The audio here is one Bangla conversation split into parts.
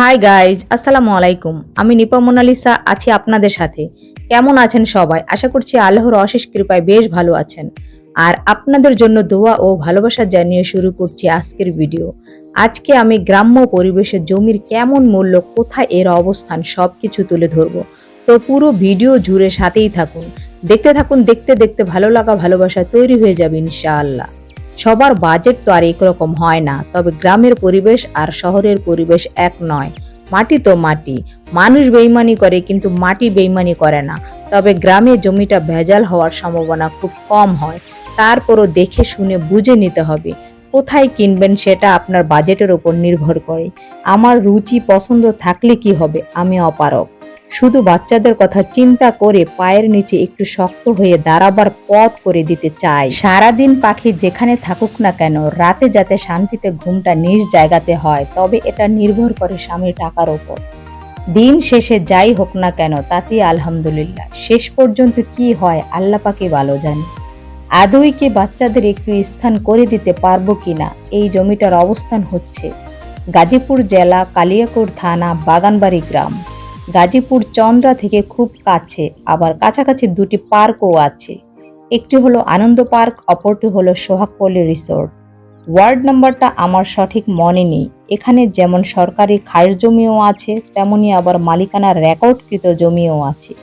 হাই গাইজ আসসালামু আলাইকুম। আমি নিপা মোনালিসা, আছি আপনাদের সাথে। কেমন আছেন সবাই? আশা করছি আল্লাহর অশেষ কৃপায় বেশ ভালো আছেন। আর আপনাদের জন্য দোয়া ও ভালোবাসা জানিয়ে শুরু করছি আজকের ভিডিও। আজকে আমি গ্রাম্য পরিবেশের জমির কেমন মূল্য, কোথায় এর অবস্থান সবকিছু তুলে ধরবো। তো পুরো ভিডিও জুড়ে সাথেই থাকুন। দেখতে থাকুন, দেখতে দেখতে ভালো লাগা, ভালোবাসা তৈরি হয়ে যাবে ইনশাআল্লাহ। সবার বাজেট তো আর একরকম হয় না, তবে গ্রামের পরিবেশ আর শহরের পরিবেশ এক নয়। মাটি তো মাটি, মানুষ বেইমানি করে কিন্তু মাটি বেইমানি করে না, তবে গ্রামে জমিটা ভেজাল হওয়ার সম্ভাবনা খুব কম হয়। তারপরও দেখে শুনে বুঝে নিতে হবে, কোথায় কিনবেন সেটা আপনার বাজেটের ওপর নির্ভর করে। আমার রুচি পছন্দ থাকলে কি হবে? আমি অপারক শুধু বাচ্চাদের কথা চিন্তা করে পায়ের নিচে একটু শক্ত হয়ে দাঁড়াবার পথ করে দিতে চাই সারাদিন পাখি যেখানে থাকুক না কেন, রাতে যাতে শান্তিতে ঘুমটা নিজ জায়গাতে হয়, তবে এটা নির্ভর করে স্বামীর টাকার ওপর। দিন শেষে যাই হোক না কেন, তাতেই আলহামদুলিল্লাহ। শেষ পর্যন্ত কি হয়, আল্লাহ পাকে ভালো জানে। আদৌ কি বাচ্চাদের একটু স্থান করে দিতে পারব কিনা এই জমিটার অবস্থান হচ্ছে গাজীপুর জেলা কালিয়াকোট থানা বাগানবাড়ি গ্রাম। গাজীপুর চন্দ্রা থেকে খুব কাছে, আবার কাছাকাছি দুটি পার্কও আছে। একটি হলো আনন্দ পার্ক, অপরটি হলো সোহাগপল্লী রিসোর্ট। ওয়ার্ড নাম্বারটা আমার সঠিক মনে নেই। এখানে যেমন সরকারি খাস জমিও আছে, তেমনি আবার মালিকানা রেকর্ডকৃত জমিও আছে।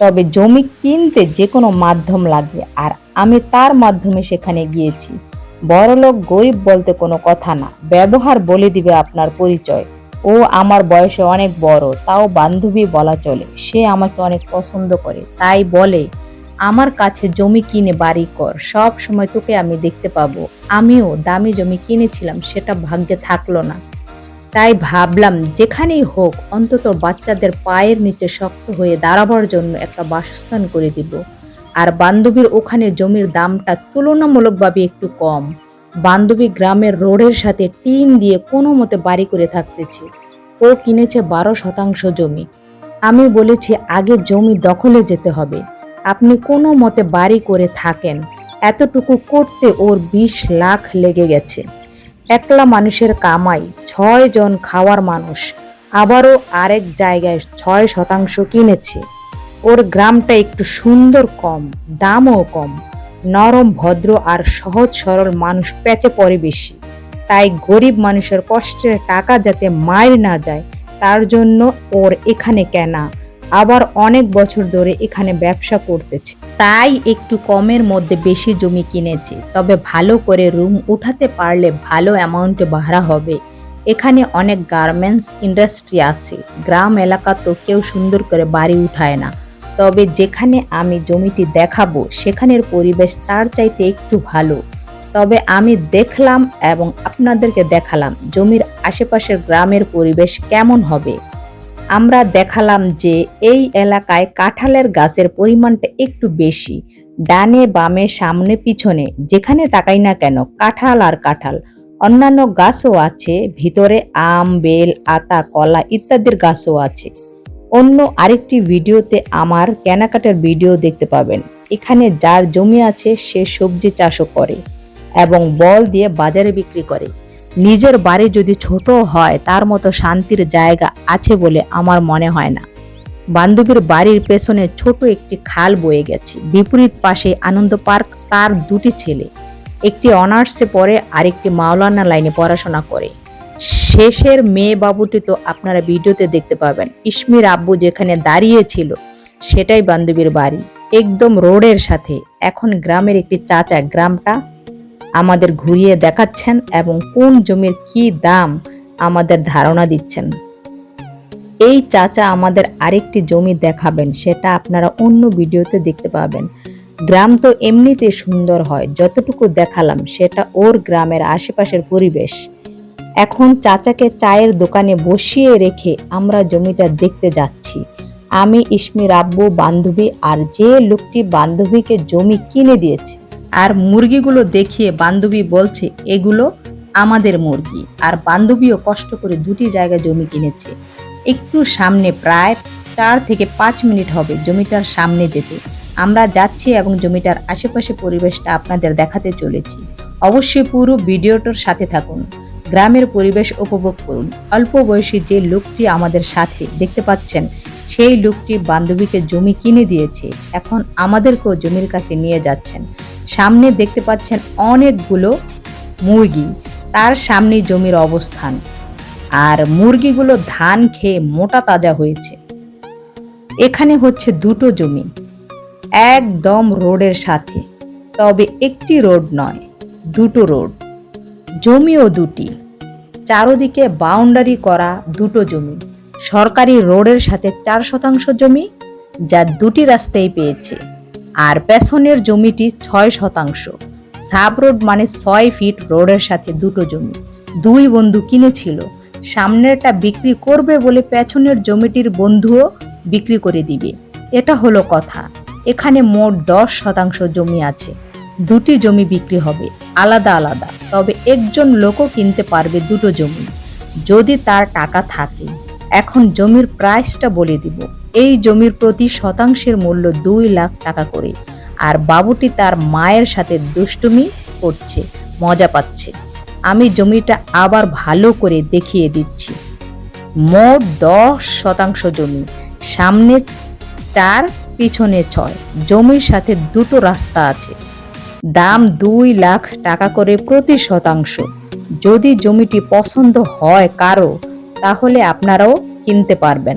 তবে জমি কিনতে যে কোনো মাধ্যম লাগবে, আর আমি তার মাধ্যমে সেখানে গিয়েছি। বড়লোক গরিব বলতে কোনো কথা না। ব্যবহার বলে দিবে আপনার পরিচয়। ও আমার বয়সে অনেক বড়, তাও বান্ধবী বলা চলে। সে আমাকে অনেক পছন্দ করে, তাই বলে, আমার কাছে জমি কিনে বাড়ি কর, সব সময় তোকে আমি দেখতে পাবো। আমিও দামি জমি কিনেছিলাম, সেটা ভাগ্যে থাকল না। তাই ভাবলাম, যেখানেই হোক, অন্তত বাচ্চাদের পায়ের নিচে শক্ত হয়ে দাঁড়াবার জন্য একটা বাসস্থান করে দিব। আর বান্ধবীর ওখানে জমির দামটা তুলনামূলকভাবে একটু কম। বান্ধবী গ্রামের রোডের সাথে টিন দিয়ে কোনো মতে বাড়ি করে থাকতেছে। ও কিনেছে বারো শতাংশ জমি। আমি বলেছি, আগে জমি দখলে যেতে হবে। আপনি কোনো মতে বাড়ি করে থাকেন। এতটুকু করতে ওর বিশ লাখ লেগে গেছে। একলা মানুষের কামাই, ছয় জন খাওয়ার মানুষ। আবারও আরেক জায়গায় ছয় শতাংশ কিনেছে। ওর গ্রামটা একটু সুন্দর কম, দামও কম। নরম, ভদ্র আর সহজ, সরল মানুষ পেঁচে পড়ে বেশি। তাই গরিব মানুষের কষ্টের টাকা যাতে মায়ের না যায়, তার জন্য ওর এখানে কেনা। আবার অনেক বছর ধরে এখানে ব্যবসা করতেছে। তাই একটু কমের মধ্যে বেশি জমি কিনেছে। তবে ভালো করে রুম উঠাতে পারলে ভালো অ্যামাউন্টে ভাড়া হবে। এখানে অনেক গার্মেন্টস ইন্ডাস্ট্রি আছে। গ্রাম এলাকা তো কেউ সুন্দর করে বাড়ি উঠায় না। তবে যেখানে আমি জমিটি দেখাবো, সেখানের পরিবেশ তার চাইতে একটু ভালো। তবে আমি দেখলাম এবং আপনাদেরকে দেখালাম জমির আশেপাশের গ্রামের পরিবেশ কেমন হবে। আমরা দেখালাম যে এই এলাকায় কাঁঠালের গাছের পরিমাণটা একটু বেশি। ডানে, বামে, সামনে, পিছনে, যেখানে তাকাই না কেন, কাঁঠাল আর কাঁঠাল। অন্যান্য গাছও আছে, ভিতরে আম, বেল, আতা, কলা ইত্যাদির গাছও আছে। অন্য আরেকটি ভিডিওতে আমার কেনাকাটার ভিডিও দেখতে পাবেন। এখানে যার জমি আছে, সে সবজি চাষও করে এবং বল দিয়ে বাজারে বিক্রি করে। নিজের বাড়ি যদি ছোট হয়, তার মতো শান্তির জায়গা আছে বলে আমার মনে হয় না। বান্ধবীর বাড়ির পেছনে ছোট একটি খাল বয়ে গেছে। বিপরীত পাশে আনন্দ পার্ক, তার দুটি ছেলে। একটি অনার্সে পড়ে, আরেকটি মাওলানা লাইনে পড়াশোনা করে। শেষের মেয়ে বাবুটি তো আপনারা ভিডিওতে দেখতে পাবেন। ইসমির আব্বু যেখানে দাঁড়িয়েছিল, সেটাই বান্ধবীর বাড়ি। একদম রোডের সাথে। এখন গ্রামের একটি চাচা গ্রামটা আমাদের ঘুরিয়ে দেখাচ্ছেন এবং কোন জমির কি দাম আমাদের ধারণা দিচ্ছেন। এই চাচা আমাদের আরেকটি জমি দেখাবেন, সেটা আপনারা অন্য ভিডিওতে দেখতে পাবেন। গ্রাম তো এমনিতে সুন্দর হয়, যতটুকু দেখালাম, সেটা ওর গ্রামের আশেপাশের পরিবেশ। এখন চাচাকে চায়ের দোকানে বসিয়ে রেখে আমরা জমিটা দেখতে যাচ্ছি। আমি ইসমির আব্বু, বান্ধবী আর যে লোকটি বান্ধবীকে জমি কিনে দিয়েছে। আর মুরগিগুলো দেখিয়ে বান্ধবী বলছে, এগুলো আমাদের মুরগি। আর বান্ধবীও কষ্ট করে দুটি জায়গায় জমি কিনেছে। একটু সামনে প্রায় চার থেকে পাঁচ মিনিট হবে জমিটার সামনে যেতে। আমরা যাচ্ছি এবং জমিটার আশেপাশে পরিবেশটা আপনাদের দেখাতে চলেছি। অবশ্যই পুরো ভিডিওটার সাথে থাকুন। গ্রামের পরিবেশ উপভোগ করুন। অল্প বয়সী যে লোকটি আমাদের সাথে দেখতে পাচ্ছেন, সেই লোকটি বান্ধবীকে জমি কিনে দিয়েছে। এখন আমাদেরকেও জমির কাছে নিয়ে যাচ্ছেন। সামনে দেখতে পাচ্ছেন অনেকগুলো মুরগি। তার সামনে জমির অবস্থান। আর মুরগিগুলো ধান খেয়ে মোটা তাজা হয়েছে। এখানে হচ্ছে দুটো জমি। একদম রোডের সাথে। তবে একটি রোড নয়, দুটো রোড। জমিও দুটি। চারদিকে বাউন্ডারি করা দুটো জমি। সরকারি রোডের সাথে চার শতাংশ জমি, যা দুটি রাস্তায় পেয়েছে। আর পেছনের জমিটি ছয় শতাংশ। সাব রোড মানে ছয় ফিট রোডের সাথে দুটো জমি। দুই বন্ধু কিনেছিল। সামনেরটা বিক্রি করবে বলে পেছনের জমিটির বন্ধুও বিক্রি করে দিবে। এটা হলো কথা। এখানে মোট দশ শতাংশ জমি আছে। দুটি জমি বিক্রি হবে, আলাদা আলাদা। তবে একজন লোকও কিনতে পারবে দুটো জমি। যদি তার টাকা থাকে, এখন জমির প্রাইসটা বলে দিব। এই জমির প্রতি শতাংশের মূল্য দুই লাখ টাকা করে। আর বাবুটি তার মায়ের সাথে দুষ্টুমি করছে, মজা পাচ্ছে। আমি জমিটা আবার ভালো করে দেখিয়ে দিচ্ছি। মোট দশ শতাংশ জমি, সামনে চার, পিছনে ছয়। জমির সাথে দুটো রাস্তা আছে। দাম দুই লাখ টাকা করে প্রতি শতাংশ। যদি জমিটি পছন্দ হয় কারও, তাহলে আপনারাও কিনতে পারবেন।